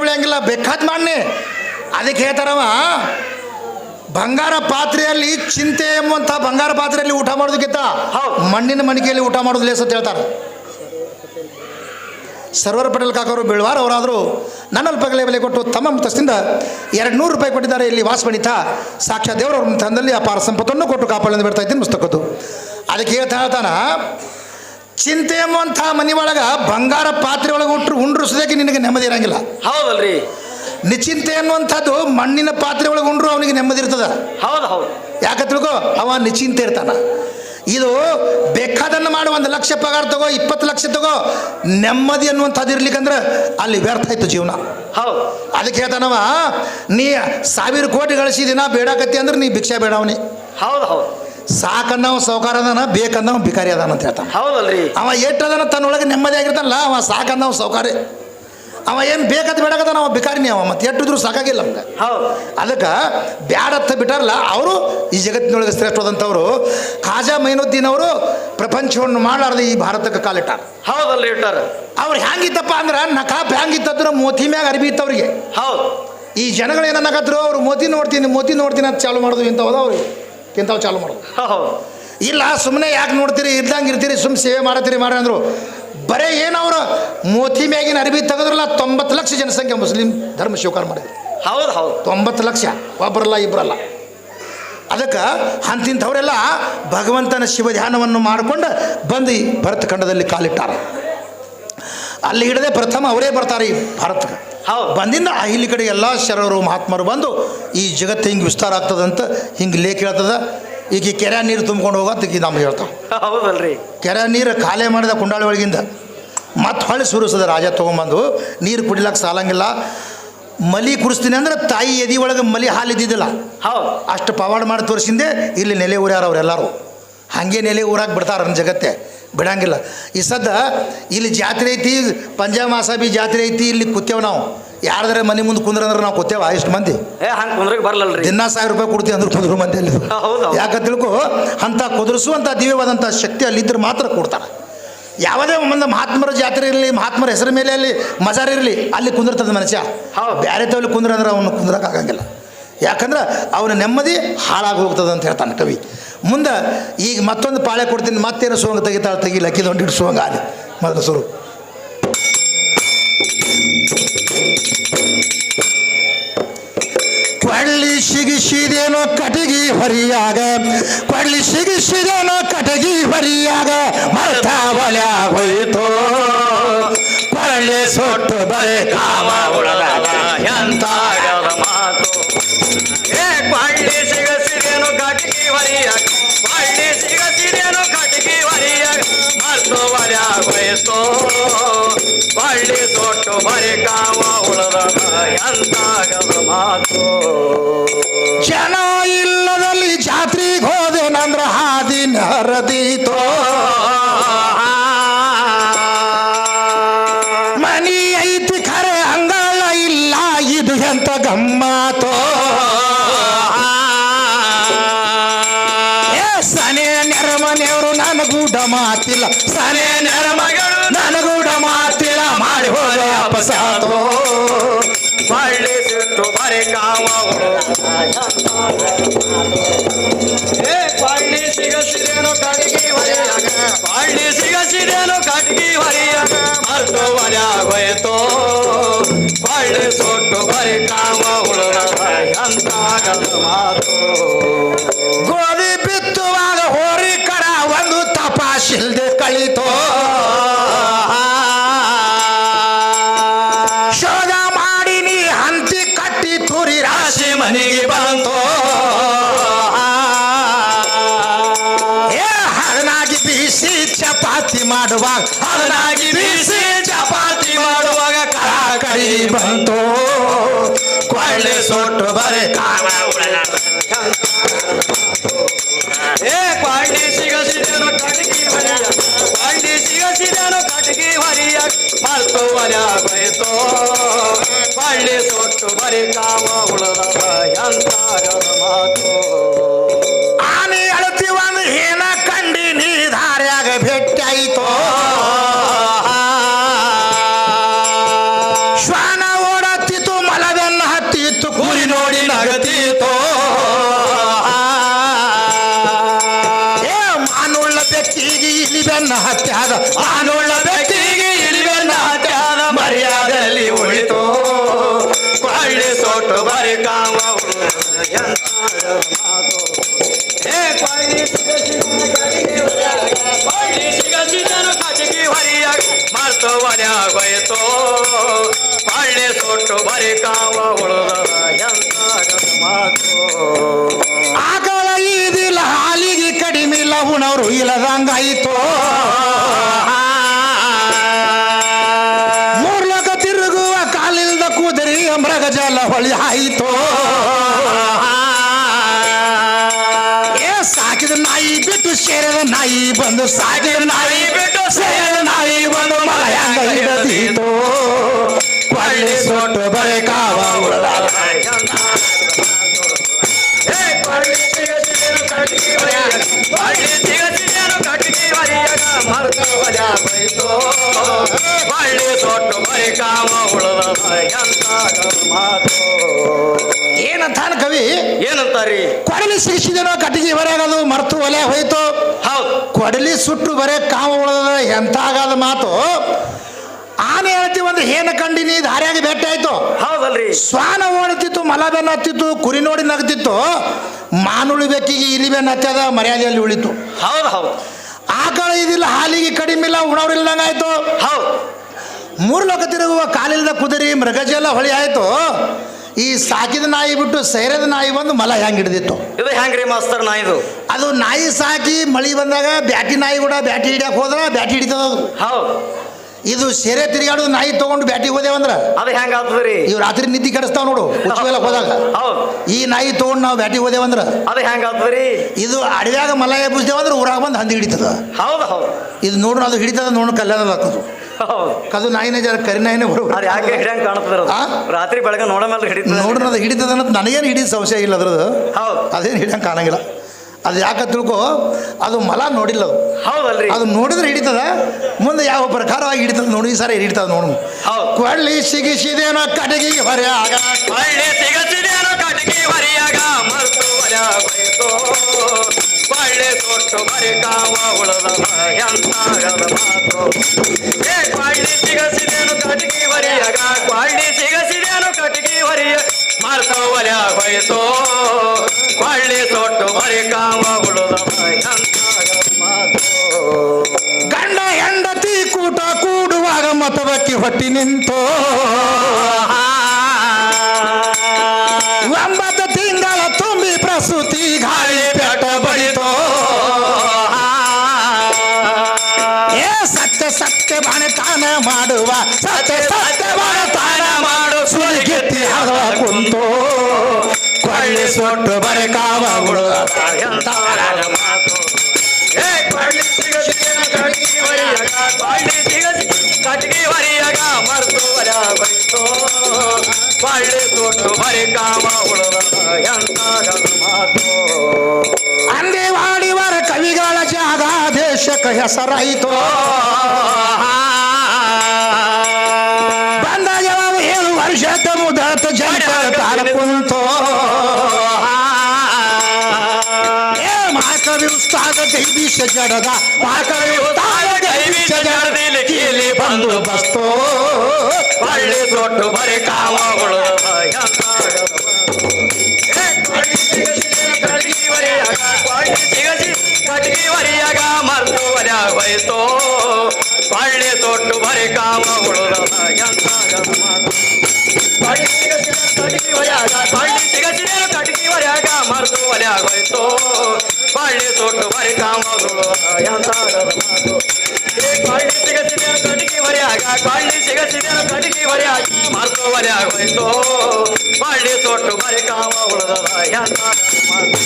ಬೆಳೆಯಂಗಿಲ್ಲ ಬೇಕಾದ ಮಾಡಿ ಅದಕ್ಕೆ ಹೇಳ್ತಾರವ ಬಂಗಾರ ಪಾತ್ರೆಯಲ್ಲಿ ಚಿಂತೆ ಎಂಬಂಥ ಬಂಗಾರ ಪಾತ್ರೆಯಲ್ಲಿ ಊಟ ಮಾಡೋದಕ್ಕಿಂತ. ಮಣ್ಣಿನ ಮಣಿಕೆಯಲ್ಲಿ ಊಟ ಮಾಡೋದು ಲೇಸ್ ಅಂತ ಹೇಳ್ತಾರೆ. ಸರ್ವರ್ ಪಟೇಲ್ ಕಾಕವರು ಬೀಳ್ವಾರ ಅವರಾದರೂ ನನ್ನ ಪಗಲೆ ಬೆಲೆ ಕೊಟ್ಟು ತಮ್ಮ ತಸ್ತಿಂದ ಎರಡು ನೂರು ರೂಪಾಯಿ ಕೊಟ್ಟಿದ್ದಾರೆ ಇಲ್ಲಿ ವಾಸಪಣಿತ ಸಾಕ್ಷಾತ್ ದೇವರವ್ರ ತಂದಲ್ಲಿ ಅಪಾರ ಸಂಪತ್ತನ್ನು ಕೊಟ್ಟು ಕಾಪಾಡಲು ಬಿಡ್ತಾ ಇದ್ದೀನಿ ಪುಸ್ತಕದ್ದು ಅದಕ್ಕೆ ಹೇಳ್ತಾ ಹೇಳ್ತಾನ ಚಿಂತೆ ಎಂಬಂಥ ಮನೆ ಒಳಗೆ ಬಂಗಾರ ಪಾತ್ರೆ ಒಳಗೆ ಉಟ್ರು ಉಂಡ್ರು ಸುದಕ್ಕೆ ನಿನಗೆ ನೆಮ್ಮದಿ ಇರಂಗಿಲ್ಲ. ಹೌದಲ್ರಿ. ನಿಚಿಂತೆ ಅನ್ನುವಂಥದ್ದು ಮಣ್ಣಿನ ಪಾತ್ರೆ ಒಳಗೆ ಉಂಡ್ರು ಅವನಿಗೆ ನೆಮ್ಮದಿ ಇರ್ತದ. ಹೌದು ಹೌದು. ಯಾಕೆ ತಿಳ್ಕೋ ಅವ ನಿಚಿಂತೆ ಇರ್ತಾನ. ಇದು ಬೇಕಾದನ್ನು ಮಾಡಿ ಒಂದು ಲಕ್ಷ ಪಗಾರ ತಗೋ ಇಪ್ಪತ್ತು ಲಕ್ಷ ತಗೋ ನೆಮ್ಮದಿ ಅನ್ನುವಂಥದ್ದು ಇರ್ಲಿಕ್ಕಂದ್ರೆ ಅಲ್ಲಿ ವ್ಯರ್ಥ ಆಯ್ತು ಜೀವನ. ಹೌದು. ಅದಕ್ಕೆ ಹೇಳ್ತಾನವ ನೀ ಸಾವಿರ ಕೋಟಿ ಗಳಿಸಿದಿನ ಬೇಡಾಕತ್ತಿ ಅಂದ್ರೆ ನೀ ಭಿಕ್ಷೆ ಬೇಡವನಿ ಹೌದು ಹೌದು. ಸಾಕನ್ನವ ಸೌಕಾರ ಅದಾನ ಬೇಕನ್ನವ ಭಿಕಾರಿ ಅದಾನ ಅಂತ ಹೇಳ್ತಾನೆ. ಹೌದಲ್ರಿ. ಅವ ಎಟ್ಟದನ ತನ್ನೊಳಗೆ ನೆಮ್ಮದಿ ಆಗಿರ್ತಾನಲ್ಲ ಅವ ಸಾಕನ್ನವ ಸೌಕಾರಿ ಅವ ಏನು ಬೇಕಂತ ಬೇಡಕದ ಅವ ಬಿಕಾರಿನಿ ಅವ ಮತ್ತೆ ಎಟ್ಟಿದ್ರು ಸಾಕಾಗಿಲ್ಲ ನಮ್ಗೆ. ಹೌದು. ಅದಕ್ಕೆ ಬ್ಯಾಡತ್ತ ಬಿಟ್ಟಾರಲ್ಲ ಅವರು ಈ ಜಗತ್ತಿನೊಳಗೆ ಶ್ರೇಷ್ಠವಾದಂಥವ್ರು ಖಾಜಾ ಮೈನುದ್ದೀನ್ ಅವರು ಪ್ರಪಂಚವನ್ನು ಮಾಡಲಾರ್ದೆ ಈ ಭಾರತಕ್ಕೆ ಕಾಲಿಟ್ಟಾರ ಹೌದಲ್ಲ ಇಟ್ಟಾರ. ಅವ್ರು ಹ್ಯಾಂಗಿತ್ತಪ್ಪ ಅಂದ್ರೆ ನಕಾಪ್ ಹೆಂಗಿತ್ತಂದ್ರೆ ಮೋತಿ ಮ್ಯಾಗ ಅರ್ಬಿ ಇತ್ತು ಅವ್ರಿಗೆ ಹೌದು. ಈ ಜನಗಳು ಏನನ್ನಕತ್ರು ಅವ್ರು ಮೋತಿ ನೋಡ್ತೀನಿ ಮೋತಿ ನೋಡ್ತೀನಿ ಅಂತ ಚಾಲು ಮಾಡೋದು ಇಂಥವು ಅವ್ರಿಗೆ ಇಂಥವು ಚಾಲು ಮಾಡೋದು. ಇಲ್ಲ ಸುಮ್ಮನೆ ಯಾಕೆ ನೋಡ್ತೀರಿ? ಇದ್ದಂಗೆ ಇರ್ತೀರಿ ಸುಮ್ಮ ಸೇವೆ ಮಾಡತ್ತೀರಿ ಮಾಡ್ರಿ ಅಂದರು. ಬರೇ ಏನವರು ಮೋತಿ ಮ್ಯಾಗಿನ ಅರಬಿ ತೆಗೆದ್ರಲ್ಲ ತೊಂಬತ್ತು ಲಕ್ಷ ಜನಸಂಖ್ಯೆ ಮುಸ್ಲಿಂ ಧರ್ಮ ಸ್ವೀಕಾರ ಮಾಡಿದ್ರು. ಹೌದು ಹೌದು. ತೊಂಬತ್ತು ಲಕ್ಷ ಒಬ್ಬರಲ್ಲ ಇಬ್ಬರಲ್ಲ ಅದಕ್ಕೆ ಅಂತಿಂಥವರೆಲ್ಲ ಭಗವಂತನ ಶಿವಧ್ಯಾನವನ್ನು ಮಾಡಿಕೊಂಡು ಬಂದು ಭರತಖಂಡದಲ್ಲಿ ಭರತ ಖಂಡದಲ್ಲಿ ಕಾಲಿಟ್ಟಾರ. ಅಲ್ಲಿ ಹಿಡದೆ ಪ್ರಥಮ ಅವರೇ ಬರ್ತಾರೆ ಈ ಭಾರತಕ್ಕೆ. ಬಂದಿಂದ ಆ ಇಲ್ಲಿ ಕಡೆ ಎಲ್ಲ ಶರವರು ಮಹಾತ್ಮರು ಬಂದು ಈ ಜಗತ್ತು ಹಿಂಗೆ ವಿಸ್ತಾರ ಆಗ್ತದಂತ ಹಿಂಗೆ ಲೇಖ ಹೇಳ್ತದ. ಈಗ ಈ ಕೆರೆ ನೀರು ತುಂಬ್ಕೊಂಡು ಹೋಗೋದು ಈಗ ನಮ್ಗೆ ಹೇಳ್ತಾವೆ ಹೌದಲ್ರಿ. ಕೆರೆ ನೀರು ಖಾಲಿ ಮಾಡಿದ ಕುಂಡಾಳಿ ಒಳಗಿಂದ ಮತ್ತೆ ಹೊಳೆ ಸುರಿಸದ ರಾಜ ತೊಗೊಂಬಂದು ನೀರು ಕುಡಿಲಕ್ಕೆ ಸಾಲಂಗಿಲ್ಲ. ಮಲಿ ಕುಡಿಸ್ತೀನಿ ಅಂದ್ರೆ ತಾಯಿ ಎದಿ ಒಳಗೆ ಮಲಿ ಹಾಲು ಇದ್ದಿದ್ದಿಲ್ಲ ಹೌದು. ಅಷ್ಟು ಪವಾಡ ಮಾಡಿ ತೋರಿಸಿಂದೆ ಇಲ್ಲಿ ನೆಲೆ ಊರ್ಯಾರ ಅವರೆಲ್ಲರೂ ಹಾಗೆ ನೆಲೆ ಊರಾಗ ಬಿಡ್ತಾರ ನನ್ನ ಜಗತ್ತೆ. ಬಿಡಂಗಿಲ್ಲ. ಈ ಸದ್ದ ಇಲ್ಲಿ ಜಾತ್ರೆ ಐತಿ ಪಂಜಾಮಾಸಾಬಿ ಜಾತ್ರೆ ಐತಿ ಇಲ್ಲಿ ಕೂತೇವೆ ನಾವು. ಯಾರ್ದಾರ ಮನೆ ಮುಂದೆ ಕುಂದ್ರ ಅಂದ್ರೆ ನಾವು ಕೂತೇವ ಇಷ್ಟು ಮಂದಿ. ಏ ಹಂಗೆ ಕುಂದ್ರಕ್ಕೆ ಬರಲ್ಲಲ್ರಿ ದಿನ ಸಾವಿರ ರೂಪಾಯಿ ಕೊಡ್ತೀವಿ ಅಂದ್ರೆ ಕುದುರು ಮಂದಿ ಅಲ್ಲಿ. ಹೌದು. ಯಾಕೆ ತಿಳ್ಕೊ? ಅಂತ ಕುದುರಿಸುವಂಥ ದಿವ್ಯವಾದಂಥ ಶಕ್ತಿ ಅಲ್ಲಿದ್ದರೆ ಮಾತ್ರ ಕೊಡ್ತಾರೆ. ಯಾವುದೇ ಒಂದು ಮಹಾತ್ಮರ ಜಾತ್ರೆ ಇರಲಿ ಮಹಾತ್ಮರ ಹೆಸರು ಮೇಲೆ ಅಲ್ಲಿ ಮಜಾರ್ ಇರಲಿ ಅಲ್ಲಿ ಕುಂದಿರ್ತದೆ ಮನುಷ್ಯ. ಬೇರೆ ತವಲಿ ಕುಂದ್ರ ಅಂದ್ರೆ ಅವನು ಕುಂದ್ರಕ್ಕಾಗಂಗಿಲ್ಲ ಯಾಕಂದ್ರೆ ಅವನ ನೆಮ್ಮದಿ ಹಾಳಾಗಿ ಹೋಗ್ತದೆ ಅಂತ ಹೇಳ್ತಾನೆ ಕವಿ. ಮುಂದೆ ಈಗ ಮತ್ತೊಂದು ಪಾಳೆ ಕೊಡ್ತೀನಿ, ಮತ್ತೇನು ಸೋಂಗ ತೆಗಿತಾಳೆ ತೆಗಿಲ್ಲ ಅಕ್ಕಿದೊಂದು ಸೋಂಗ ಅಲ್ಲಿ ಮೊದಲು ಸುರು. ಕೊಳ್ಳಿ ಸಿಗಿಸಿದೇನೋ ಕಟಗಿ ಹೊರಿಯಾಗ ಕೊಳ್ಳಿ ಸಿಗಿಸಿದೇನೋ ಕಟಗಿ ಹೊರಿಯಾಗ, ಮರ್ತ ಬಲ ಹೋಯಿತು. ಕೊಳ್ಳಿ ಸೊಟ್ಟು ಬರೆ ಕಾವ ಉಳಲಾಗ, ಎಂತ ಮಾತು. ಬಳ್ಳಿ ತೊಟ್ಟು ಬರಿ ಕಾಮ ಉಳದಾಗ ಎಂತ ಮಾತು. ಜನ ಇಲ್ಲದಲ್ಲಿ ಜಾತ್ರೆಗೆ ಹೋದೇನಂದ್ರ ಹಾದಿನ ಹರದೀತೋ ಮನಿ ಐತಿ ಖರೆ ಅಂಗಳ ಇಲ್ಲ, ಇದು ಎಂತ ಗಮ್ಮತೋ ಸನೇ ನೆರಮನೆಯವರು ನಾನು ನನಗೂಡ ಮಾತಿಲ್ಲ. ಸನೇ ನೆರಮಗಳು ಸಿಟ್ಟು ಬರಿ ಕಾಮ ಏ ಪಳ್ಳಿ ಸಿಗಸಿದೇನು ಕಟಗಿ ಹೊರಿಯಾಗ ಪಳ್ಳಿ ಸಿಗಸಿದೇನು ಕಟಗಿ ಹೊರಿಯಾಗ ಮರ್ತು ಹೊರ್ಯಾಗೋಯ್ತು ಪಳ್ಳಿ ಸೊಟ್ಟು ಬರಿ ಕಾಮ ಉಳಿದ ಎಂತಾಗದ ಮಾತು ಗೋಧಿ ಬಿತ್ತುವಾಗ ಹೋರಿ ಕರ ಒಂದು ತಪಾಸಿಲ್ದೆ ಕಳಿತೋ ಮನೆಗೆ ಬಂತೋ? ಏ, ಹರನಾಗಿ ಬೀಸಿ ಚಪಾತಿ ಮಾಡುವಾಗ, ಹರನಾಗಿ ಬೀಸಿ ಚಪಾತಿ ಮಾಡುವಾಗ ಕರ ಕೈ ಬಂತು? ಕೊಳ್ಳೆ ಸೊಟ್ಟು ಬರೆ ಏ, ಪಾಂಡಿ ಸಿಗಸಿದೇನು ಕಟಗಿ ಹೊರಿಯ, ಪಾಂಡಿ ಸಿಗಸಿದೇನು ಕಟಗಿ ಹೊರಿಯ ಮರ್ತು ಹೊರ್ಯಾಗೋಯ್ತು ಪಳ್ಳಿ ಸೊಟ್ಟು ಬರಿ ಕಾಮ ಉಳದ ಇಳಿವೆನ್ನ ಹತ್ಯಾದ ಆನೊಳ್ಳ ಬೆಟ್ಟಿಗೆ ಇಳಿವೆನ್ನ ಹತ್ಯಾದ ಮರ್ಯಾದಲ್ಲಿ ಉಳಿತು ಕೊಳ್ಳಿ ಸೋಟು ಬರಿ ಕಾಮ ಮರ್ತವನಾಗೋಯ್ತು ಕೊಳ್ಳಿ ಸೊಟ್ಟು ಬರಿ ಕಾವ ಉಳಿದ ಎಂತ ಮಾತು ಉಣವ್ರು ಇಲ್ಲದಂಗಾಯಿತು? ಮೂರ್ಲಕ ತಿರುಗುವ ಕಾಲಿಲ್ದ ಕೂದರಿ ಮೃಗ ಜಲ ಹೊಳಿ ಆಯಿತು ಏ, ಸಾಕಿದ ನಾಯಿ ಬಿಟ್ಟು ಸೇರಿದ ನಾಯಿ ಬಂದು ಸಾಕಿದ ನಾಯಿ ಬಿಟ್ಟು ಸೇರಿದ ನಾಯಿ ಬಂದು ಹಿಡದೀತು? ಕೊಳ್ಳಿ ಸೊಟ್ಟು ಬರೇ ಕಾವ ಉಳ್ದ ಏನಂತಾನ ಕವಿ? ಏನಂತಾರಿ? ಕೊಡಲಿ ಸಿಗಿಸಿದೇನೋ ಕಟ್ಟಿಗೆ ಬರೆಯಾಗದು ಮರ್ತು ಒಲೆ ಹೋಯ್ತು. ಹೌದು. ಕೊಡಲಿ ಸುಟ್ಟು ಬರೇ ಕಾಮ ಉಳದ ಎಂತಾಗದ ಮಾತು? ಆನೆ ಹೇಳ್ತಿ ಒಂದು ಹೇನ ಕಂಡಿನಿ ದಾರ್ಯಾಗ ಭೇಟಿ ಆಯ್ತು. ಹೌದಲ್ರಿ. ಶ್ವಾನ ಓಡುತ್ತಿತ್ತು ಮಲ ಬೆನ್ನ ಹತ್ತಿತ್ತು ಕುರಿ ನೋಡಿ ನಗ್ತಿತ್ತು. ಮಾನುಳಿ ಬೆಕ್ಕಿಗೆ ಇಲಿ ನಚ್ಚದ ಮರ್ಯಾದೆಯಲ್ಲಿ ಉಳಿತು. ಹೌದು ಹೌದು. ಆಕಳ ಇದಿಲ್ಲ ಹಾಲಿಗೆ ಕಡಿಮೆ ಇಲ್ಲ ಕಡಿಮಿಲ್ಲ ಉಣವ್ರಿಲ್ದಂಗಾಯ್ತು ಹೌದು. ಮೂರು ಲೋಕ ತಿರುಗುವ ಕಾಲಿಲ್ದ ಕುದುರಿ ಮೃಗಜೆಲ್ಲ ಹೊಳಿ ಆಯ್ತು. ಈ ಸಾಕಿದ ನಾಯಿ ಬಿಟ್ಟು ಸೇರದ ನಾಯಿ ಬಂದು ಮಲ ಹೆಂಗೆ ಹಿಡಿದಿತ್ತು. ಇದು ಹೆಂಗ್ರಿ ಮಾಸ್ತರ್ ನಾಯಿದು? ಅದು ನಾಯಿ ಸಾಕಿ ಮಳಿ ಬಂದಾಗ ಬ್ಯಾಟಿ ನಾಯಿ ಕೂಡ ಬ್ಯಾಟಿ ಹಿಡಿಯಕ್ಕೆ ಹೋದ್ರೆ ಬ್ಯಾಟಿ ಹಿಡಿತದ ಅದು. ಹೌದು. ಇದು ಸೆರೆ ತಿರುಗಾಡು ನಾಯಿ ತಗೊಂಡು ಬ್ಯಾಟಿ ಹೋದೇವಂದ್ರ ಅದು ಹೆಂಗ ಆಗ್ತದ್ರಿ ಇವ್ ರಾತ್ರಿ ನಿದ್ದೆ ಕೆಡಿಸ್ತಾವ ನೋಡು ಉಚ್ಚುವೆಲ್ಲ ಹೋದಾಗ. ಹೌದು. ಈ ನಾಯಿ ತಗೊಂಡು ನಾವು ಬ್ಯಾಟಿ ಹೋದೇವಂದ್ರ ಅದು ಹೆಂಗ ಆಗ್ತದ್ರಿ ಇದು ಅಡವ್ಯಾಗ ಮಲ ಅಂದ್ರೆ ಊರಾಗ ಬಂದು ಹಂದಿ ಹಿಡಿತದ. ಹೌದು ಹೌದು. ಇದು ನೋಡ್ರಿ ಅದು ಹಿಡಿತದ ನೋಡು ಕಲ್ಯಾಣ ಹಾಕೋದು ಹೌದು. ಕದು ನಾಯಿನೇ ಜರ ಕರಿ ನಾಯಿನ ಬರೋದು ಅದು ಯಾಕೆ ಹಿಡಿಯಂಗ್ ಕಾಣ್ತದ್ರ ಆ? ರಾತ್ರಿ ಬೆಳಗ್ಗೆ ನೋಡ ಮೇಲೆ ಹಿಡಿತದ. ನೋಡ್ರಿ ಅದು ಹಿಡಿತದ ಅನ್ನೋದು ನನಗೇನು ಹಿಡಿದ ಸಂಶಯ ಇಲ್ಲ ಅದ್ರದ್ದು. ಹೌದು. ಅದೇನು ಹಿಡಿಯಂಗೆ ಕಾಣಂಗಿಲ್ಲ. ಅದು ಯಾಕೆ ತಿಳ್ಕೊ? ಅದು ಮಲ ನೋಡಿಲ್ಲ ಅದು. ಹೌದಲ್ರಿ. ಅದು ನೋಡಿದ್ರೆ ಹಿಡಿತದ ಮುಂದೆ ಯಾವ ಪ್ರಕಾರವಾಗಿ ಹಿಡಿತದ ನೋಡಿ ಸರಿ ಹಿಡಿತದ ನೋಡು. ಕೊಳ್ಳಿ ಸಿಗಿಸಿದೇನೋ ಕಟಗಿ ಹೊರೆಯಾಗ ಕೊಳ್ಳಿ ಸಿಗಿಸಿದೇನೋ ಕಟಗಿ ಹೊರೆಯಾಗ ಒಳ್ಳೆ ತೊಟ್ಟು ಬರಿ ಕಾವ ಉಳದ ಎಂತಾಗದ ಮಾತು. ಏ ಕೊಳ್ಳಿ ಸಿಗಸಿದೇನು ಕಟಗಿ ಹೊರೆಯಾಗ ಕೊಳ್ಳಿ ಸಿಗಸಿದೇನು ಕಟಗಿ ಹೊರೆಯ ಮರ್ತು ಒಲೆಯಾಗೋಯ್ತು ಮತವಕ್ಕಿ ಹೊಟ್ಟಿ ನಿಂತು. ಒಂಬತ್ತು ತಿಂಗಳ ತುಂಬಿ ಪ್ರಸೂತಿ ಗಾಳಿ ಪೆಟ್ಟ ಬಡಿತು. ಏ ಸತ್ಯ ಸತ್ಯ ಬಾಣತಾನ ಮಾಡುವ, ಸತ್ಯ ಸತ್ಯ ಬಾಣತಾನ ಮಾಡು ಸುಳಿಗೆತ್ತಿ ಹರವ ಕುಂತು. ಕೊಳ್ಳಿ ಸೊಟ್ಟು ಬರೆ ಕಾವ ಉಳುವ ಎಂತಾಗದ ಮಾತು. ಏ ಕೊಳ್ಳಿ ಕಟ್ಟಿಗೆ ಹೊರಿಯಾಗ ಕೊಳ್ಳಿ ಸಿಗಸಿ ಕಟ್ಟಿಗೆ ಹೊರಿಯಾಗ ಮರ್ತು ಹೊರಗೋಯ್ತು ಕೊಳ್ಳಿ ತೊಟ್ಟು ಬರಿ ಕಾಮ ಉಳದ ಎಂತಾಗದ ಮಾತು ಅಂದೇವಾಡಿವರ ಕವಿಗಳ ಜಾಗ ದೇಶಕ ಹೆಸರಾಯಿತು. ಬಂದಾಗ ಏಳು ವರ್ಷದ ಮುದತ ಜನ ಕುಂತು ಉಸ್ತಾದ ದೈವಿಷ ಜಡದ ಮಾಕವಿ ಉಸ್ತಾದ ದೈವಿಷ ಜಡದಲ್ಲಿ ಕೀಲಿ ಬಂದು ಬಸ್ತು ಕೊಳ್ಳಿ ತೊಟ್ಟು ಬರಿ ಕಾಮ ಉಳದ ಎಂತಾಗದ ಮಾತು ಏ ಕೊಳ್ಳಿ ಸಿಗಸಿದೇನು ಕಟ್ಟಿಗೆ ಹೊರಿಯಾಗ ಕೊಳ್ಳಿ ಸಿಗಸಿ ಕಟ್ಟಿಗೆ ಹೊರಿಯಾಗ ಕೊಳ್ಳಿ ತೊಟ್ಟು ಬರಿ ಕಾಮಗಳು ಎಂತಾಗದ ಕೊಳ್ಳಿ ಸಿಗಸಿದ ಕಟ್ಟಿಗೆ ಹೊರೆಯಾಗ, ಕಳ್ಳಿ ಸಿಗಸಿದ ಕಟ್ಟಿಗೆ ಹೊರೆಯಾಗ ಮರ್ತು ಒಲೆ ಆಗೋಯ್ತು. ಕೊಳ್ಳಿ ತೊಟ್ಟು ಬರಿ ಕಾಮ ಉಳಿದದ ಎಂತಾಗದ ಮಾತು.